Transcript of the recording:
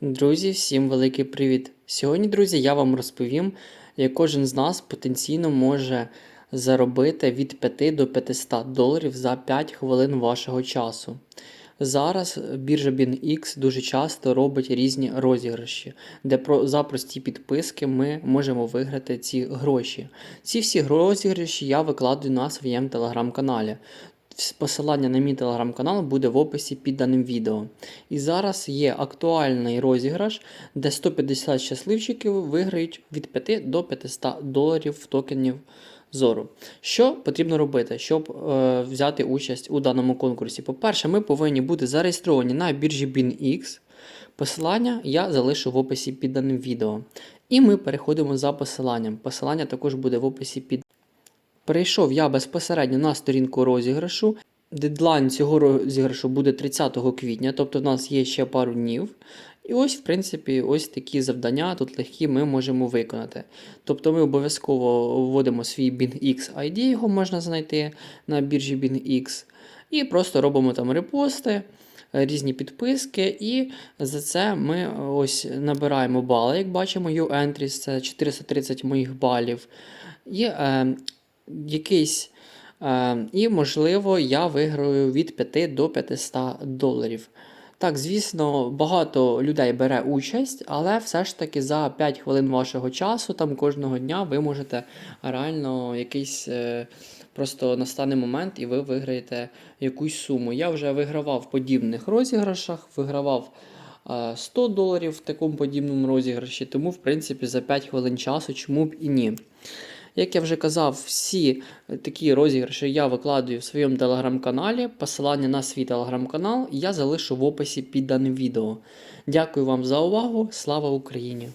Друзі, всім великий привіт! Сьогодні, друзі, я вам розповім, як кожен з нас потенційно може заробити від 5 до 500 доларів за 5 хвилин вашого часу. Зараз біржа BinX дуже часто робить різні розіграші, де за прості підписки ми можемо виграти ці гроші. Ці всі розіграші я викладаю на своєму телеграм-каналі. Посилання на мій телеграм-канал буде в описі під даним відео. І зараз є актуальний розіграш, де 150 щасливчиків виграють від 5 до 500 доларів в токенів зору. Що потрібно робити, щоб е, взяти участь у даному конкурсі? По-перше, ми повинні бути зареєстровані на біржі BinX. Посилання я залишу в описі під даним відео. І ми переходимо за посиланням. Посилання також буде в описі під Перейшов я безпосередньо на сторінку розіграшу. Дедлайн цього розіграшу буде 30 квітня, тобто в нас є ще пару днів. І ось, в принципі, ось такі завдання тут легкі ми можемо виконати. Тобто ми обов'язково вводимо свій BinX ID, його можна знайти на біржі BinX. І просто робимо там репости, різні підписки, і за це ми ось набираємо бали. Як бачимо, U-Entries це 430 моїх балів. І е, якийсь. Е, і, можливо, я виграю від 5 до 500 доларів. Так, звісно, багато людей бере участь, але все ж таки за 5 хвилин вашого часу, там кожного дня ви можете реально якийсь е, просто настане момент і ви виграєте якусь суму. Я вже вигравав в подібних розіграшах, вигравав е, 100 доларів в такому подібному розіграші, тому, в принципі, за 5 хвилин часу, чому б і ні. Як я вже казав, всі такі розіграші я викладаю в своєму телеграм-каналі. Посилання на свій телеграм-канал я залишу в описі під даним відео. Дякую вам за увагу. Слава Україні!